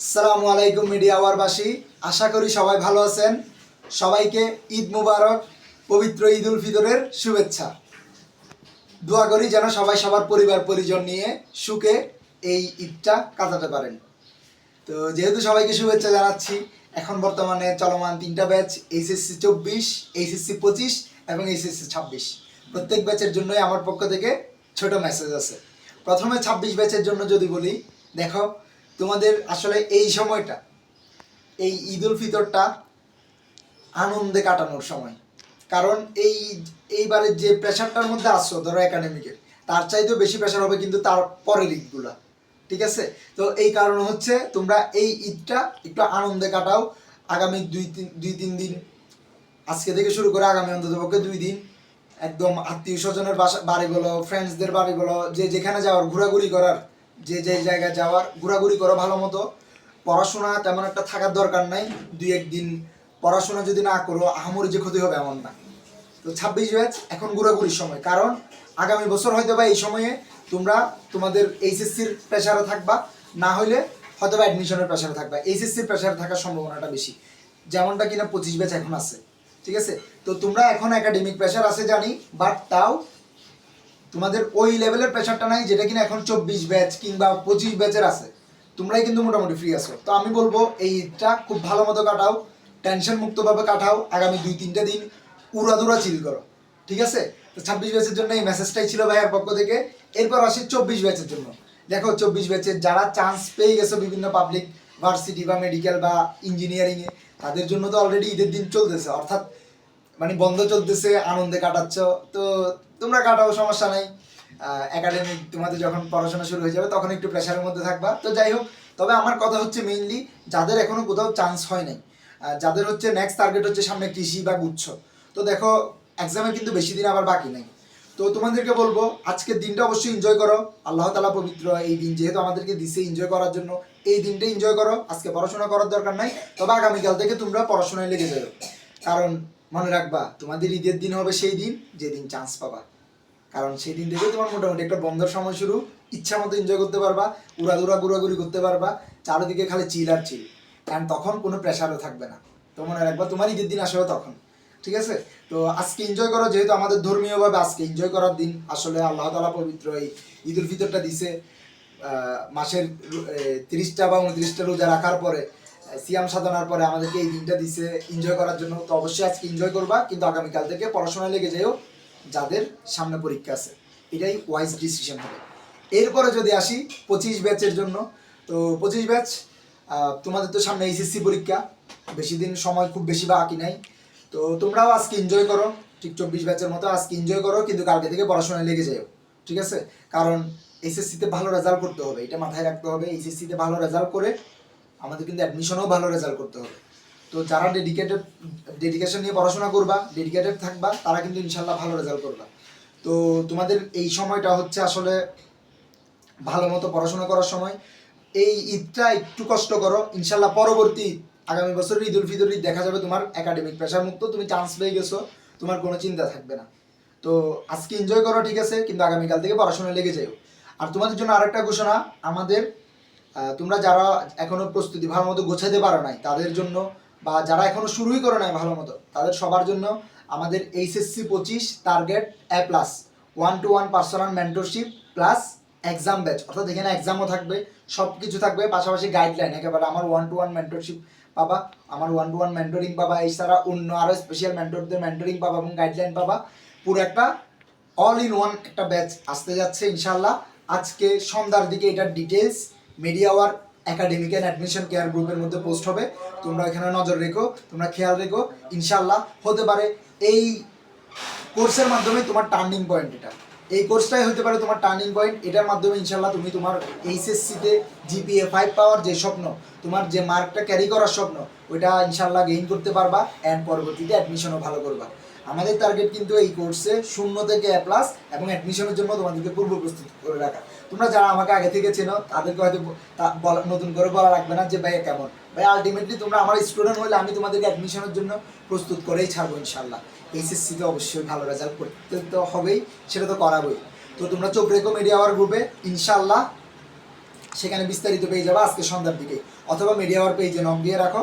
আসসালামু আলাইকুম মিডিয়া আওয়ারবাসী। আশা করি সবাই ভালো আছেন। সবাইকে ঈদ মুবারক, পবিত্র ঈদ উল ফিতরের শুভেচ্ছা। দোয়া করি যেন সবাই সবার পরিবার পরিজন নিয়ে সুখে এই ঈদটা কাটাতে পারেন। তো যেহেতু সবাইকে শুভেচ্ছা জানাচ্ছি, এখন বর্তমানে চলমান তিনটা ব্যাচ, এইচএসসি চব্বিশ, এইচএসসি পঁচিশ এবং এইচএসসি ছাব্বিশ। প্রত্যেক ব্যাচের জন্যই আমার পক্ষ থেকে ছোট মেসেজ আছে। প্রথমে ছাব্বিশ ব্যাচের জন্য যদি বলি, দেখো তোমাদের আসলে এই সময়টা, এই ঈদ উল ফিতরটা আনন্দে কাটানোর সময়। কারণ এই এইবারের যে প্রেশারটার মধ্যে আসছো ধরো একাডেমিকের তার চাইতেও বেশি প্রেশার হবে কিন্তু তার পরের ঈদগুলা, ঠিক আছে? তো এই কারণ হচ্ছে তোমরা এই ঈদটা একটু আনন্দে কাটাও। আগামী দুই তিন দুই তিন দিন, আজকে থেকে শুরু করে আগামী অন্ততপক্ষে দুই দিন একদম আত্মীয় স্বজনের বাসা, বাড়ি বলো ফ্রেন্ডসদের বাড়ি বলো, যে যেখানে যাওয়ার, ঘোরাঘুরি করার যে যে জায়গায় যাওয়ার ঘোরাঘুরি করো ভালো মতো। পড়াশোনা তেমন একটা থাকার দরকার নাই, দুই একদিন পড়াশোনা যদি না করো, আহামরি যে ক্ষতি হবে এমন না। তো ছাব্বিশ ব্যাচ, এখন ঘোরাঘুরির সময়। কারণ আগামী বছর হয়তো বা এই সময়ে তোমরা তোমাদের এইচএসসির প্রেশারে থাকবা, না হলে হয়তো বা অ্যাডমিশনের প্রেশারে থাকবা। এইচএসসির প্রেশারে থাকার সম্ভাবনাটা বেশি। যেমনটা কিনা পঁচিশ ব্যাচ এখন আছে। ঠিক আছে? তো তোমরা এখন একাডেমিক প্রেশার আছে জানি বাট তাও তোমাদের ওই লেভেলের প্রেশারটা নাই যেটা কিনা এখন চব্বিশ ব্যাচ কিংবা পঁচিশ ব্যাচের আছে। তোমরাই কিন্তু মোটামুটি ফ্রি আছো। তো আমি বলব এই ঈদটা খুব ভালো মতো কাটাও টেনশন মুক্তভাবে কাটাও, আগামী দুই তিনটা দিন উড়াদুরা চিল করো, ঠিক আছে? তো ছাব্বিশ ব্যাচের জন্য এই মেসেজটাই ছিল ভাইয়ার পক্ষ থেকে। এরপর আসি চব্বিশ ব্যাচের জন্য। দেখো, চব্বিশ ব্যাচের যারা চান্স পেয়ে গেছো বিভিন্ন পাবলিক ভার্সিটি বা মেডিকেল বা ইঞ্জিনিয়ারিংয়ে তাদের জন্য তো অলরেডি ঈদের দিন চলতেছে। অর্থাৎ মানে বন্ধ চলতেছে, আনন্দে কাটাচ্ছ। তো তোমরা কাটাও, সমস্যা নাই। একাডেমিক তোমাদের যখন পড়াশোনা শুরু হয়ে যাবে, তখন একটু প্রেশারের মধ্যে থাকবা। তো যাই হোক, তবে আমার কথা হচ্ছে মেইনলি যাদের এখনও কোথাও চান্স হয় নাই যাদের হচ্ছে নেক্সট টার্গেট হচ্ছে সামনে কৃষি বা গুচ্ছ। তো দেখো এক্সামে কিন্তু বেশি দিন আবার বাকি নাই। তো তোমাদেরকে বলব, আজকের দিনটা অবশ্যই এনজয় করো। আল্লাহ তালা পবিত্র এই দিন যেহেতু আমাদেরকে দিছে এনজয় করার জন্য, এই দিনটা এনজয় করো। আজকে পড়াশোনা করার দরকার নাই, তবে আগামীকাল থেকে তোমরা পড়াশোনায় লেগে যাবে। কারণ মনে রাখবা, তোমাদের ঈদের দিন হবে সেই দিন যেদিন চান্স পাবা। কারণ সেই দিন থেকে তোমার মোটামুটি একটা বন্ধের সময় শুরু, ইচ্ছা মতো এনজয় করতে পারবা উড়াদুরা ঘুরাঘুরি করতে পারবা, চারিদিকে খালি চিল আর চিল কারণ তখন কোনো প্রেশারও থাকবে না। তো মনে রাখবা, তোমার ঈদের দিন আসবে তখন। ঠিক আছে? তো আজকে এনজয় করো, যেহেতু আমাদের ধর্মীয়ভাবে আজকে এনজয় করার দিন, আসলে আল্লাহ তালা পবিত্র এই ঈদ উল ফিতরটা দিছে মাসের তিরিশটা বা উনত্রিশটা রোজা রাখার পরে। সিয়াম সাধনার পরে আমাদেরকে এই দিনটা দিছে এনজয় করার জন্য। তো অবশ্যই আজকে এনজয় করবা, কিন্তু আগামীকাল থেকে পড়াশোনায় লেগে যেও যাদের সামনে পরীক্ষা আছে। এটাই ওয়াইজ ডিসিশন হবে। এরপরে যদি আসি, পঁচিশ ব্যাচের জন্য। তো পঁচিশ ব্যাচ তোমাদের তো সামনে এইচএসসি পরীক্ষা, বেশি দিন সময় খুব বেশি বাকি নাই। তো তোমরাও আজকে এনজয় করো, ঠিক চব্বিশ ব্যাচের মতো আজকে এনজয় করো, কিন্তু কালকে থেকে পড়াশোনায় লেগে যাও ঠিক আছে? কারণ এইচএসসিতে ভালো রেজাল্ট করতে হবে, এটা মাথায় রাখতে হবে এইচএসসিতে ভালো রেজাল্ট করে আমাদের কিন্তু অ্যাডমিশনও ভালো রেজাল্ট করতে হবে। তো যারা ডেডিকেটেড ডেডিকেশন নিয়ে পড়াশোনা করবা ডেডিকেটেড থাকবা, তারা কিন্তু ইনশাল্লাহ ভালো রেজাল্ট করবা। তো তোমাদের এই সময়টা হচ্ছে আসলে ভালো মতো পড়াশোনা করার সময়। এই ঈদটা একটু কষ্ট করো। ইনশাল্লাহ পরবর্তী আগামী বছর ঈদ উল ফিতর ঈদ দেখা যাবে তোমার একাডেমিক প্রেশার মুক্ত। তুমি চান্স পেয়ে গেছো, তোমার কোনো চিন্তা থাকবে না। তো আজকে এনজয় করো, ঠিক আছে? কিন্তু আগামীকাল থেকে পড়াশোনা লেগে যাও আর তোমাদের জন্য আরেকটা ঘোষণা, আমাদের তোমরা যারা এখনও প্রস্তুতি ভালো মতো গোছাতে পারো নাই, তাদের জন্য বা যারা এখনও শুরুই করো নাই ভালো মতো, তাদের সবার জন্য আমাদের এইচএসসি পঁচিশ target A plus one two one personal mentorship plus exam batch অর্থাৎ এখানে এক্সামও থাকবে সব কিছু থাকবে, পাশাপাশি গাইডলাইন একেবারে আমার ওয়ান টু ওয়ান মেন্টরশিপ পাবা, আমার ওয়ান টু ওয়ান মেন্টরিং পাবা, এছাড়া অন্য আরও স্পেশাল মেন্টরদের মেন্টরিং পাবা এবং গাইডলাইন পাবা, পুরো একটা অল ইন ওয়ান একটা ব্যাচ আসতে যাচ্ছে ইনশাল্লাহ আজকে সন্ধ্যার দিকে এটার details media war academic and admission care গ্রুপের মধ্যে পোস্ট হবে। তোমরা এখানে নজর রেখো, তোমরা খেয়াল রেখো। ইনশাল্লাহ হতে পারে এই কোর্সের মাধ্যমে তোমার টার্নিং পয়েন্ট এটা। এই কোর্সটাই হতে পারে তোমার টার্নিং পয়েন্ট এটার মাধ্যমে ইনশাল্লাহ তুমি তোমার এইচএসসিতে জিপিএ ফাইভ পাওয়ার যে স্বপ্ন, তোমার যে মার্কটা ক্যারি করার স্বপ্ন, ওইটা ইনশাল্লাহ গেইন করতে পারবা অ্যান্ড পরবর্তীতে অ্যাডমিশনও ভালো করবা। আমাদের টার্গেট কিন্তু এই কোর্সে শূন্য থেকে এ প্লাস এবং অ্যাডমিশনের জন্য তোমাদেরকে পূর্ব প্রস্তুত করে রাখা। তোমরা যারা আমাকে আগে থেকে চেনো, তাদেরকে হয়তো নতুন করে বলা লাগবে না যে ভাই কেমন। ভাই আলটিমেটলি তোমরা আমার স্টুডেন্ট হলে আমি তোমাদেরকে অ্যাডমিশনের জন্য প্রস্তুত করেই ছাড়বো ইনশাল্লাহ এইচএসসিতে অবশ্যই ভালো রেজাল্ট করতে তো হবেই, সেটা তো করাবোই। তো তোমরা চোখ রেখো মিডিয়া আওয়ার গ্রুপে ইনশাল্লাহ সেখানে বিস্তারিত পেয়ে যাবে আজকে সন্ধ্যার দিকে। অথবা মিডিয়া পেজে নক দিয়ে রাখো।